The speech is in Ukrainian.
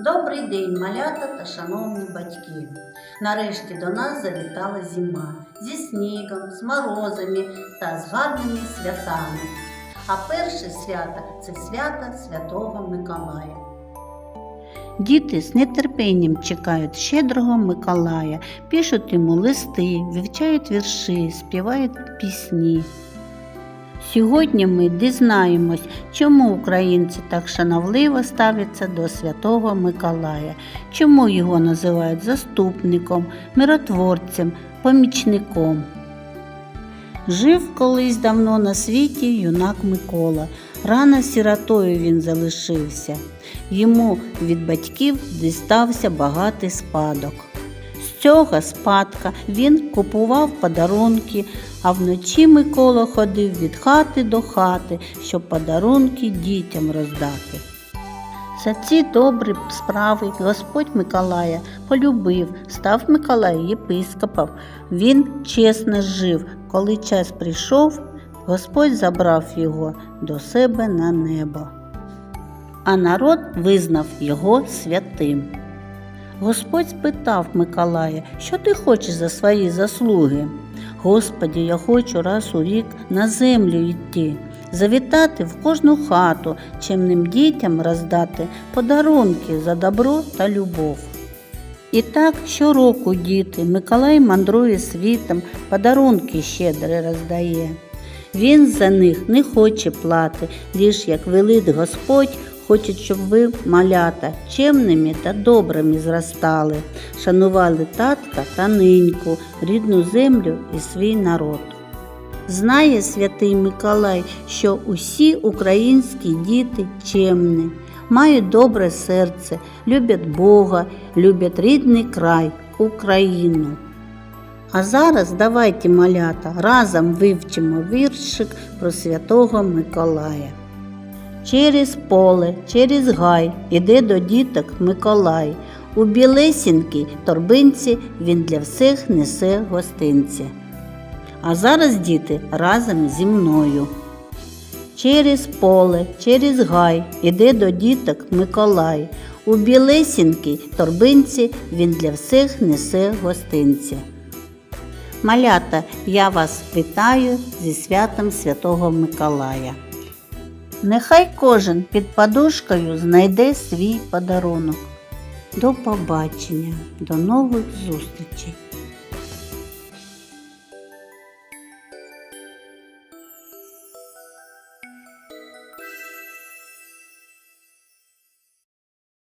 Добрий день, малята та шановні батьки. Нарешті до нас завітала зима зі снігом, з морозами та з гарними святами. А перше свято це свято Святого Миколая. Діти з нетерпінням чекають щедрого Миколая, пишуть йому листи, вивчають вірші, співають пісні. Сьогодні ми дізнаємось, чому українці так шановливо ставляться до Святого Миколая, чому його називають заступником, миротворцем, помічником. Жив колись давно на світі юнак Микола. Рано сіротою він залишився. Йому від батьків дістався багатий спадок. Цього спадка він купував подарунки, а вночі Микола ходив від хати до хати, щоб подарунки дітям роздати. За ці добрі справи Господь Миколая полюбив, став Миколай єпископом. Він чесно жив. Коли час прийшов, Господь забрав його до себе на небо. А народ визнав його святим. Господь спитав Миколая, що ти хочеш за свої заслуги? Господі, я хочу раз у рік на землю йти, завітати в кожну хату, чимним дітям роздати подарунки за добро та любов. І так щороку діти Миколай мандрує світом, подарунки щедро роздає. Він за них не хоче плати, лиш як велить Господь, хоче, щоб ви, малята, чемними та добрими зростали, шанували татка та ниньку, рідну землю і свій народ. Знає святий Миколай, що усі українські діти чемні, мають добре серце, люблять Бога, люблять рідний край, Україну. А зараз давайте, малята, разом вивчимо віршик про святого Миколая. Через поле, через гай іде до діток Миколай. У білесінькій торбинці він для всіх несе гостинці. А зараз діти разом зі мною. Через поле, через гай іде до діток Миколай. У білесінькій торбинці він для всіх несе гостинці. Малята, я вас вітаю зі святом Святого Миколая. Нехай кожен під подушкою знайде свій подарунок. До побачення, до нових зустрічей!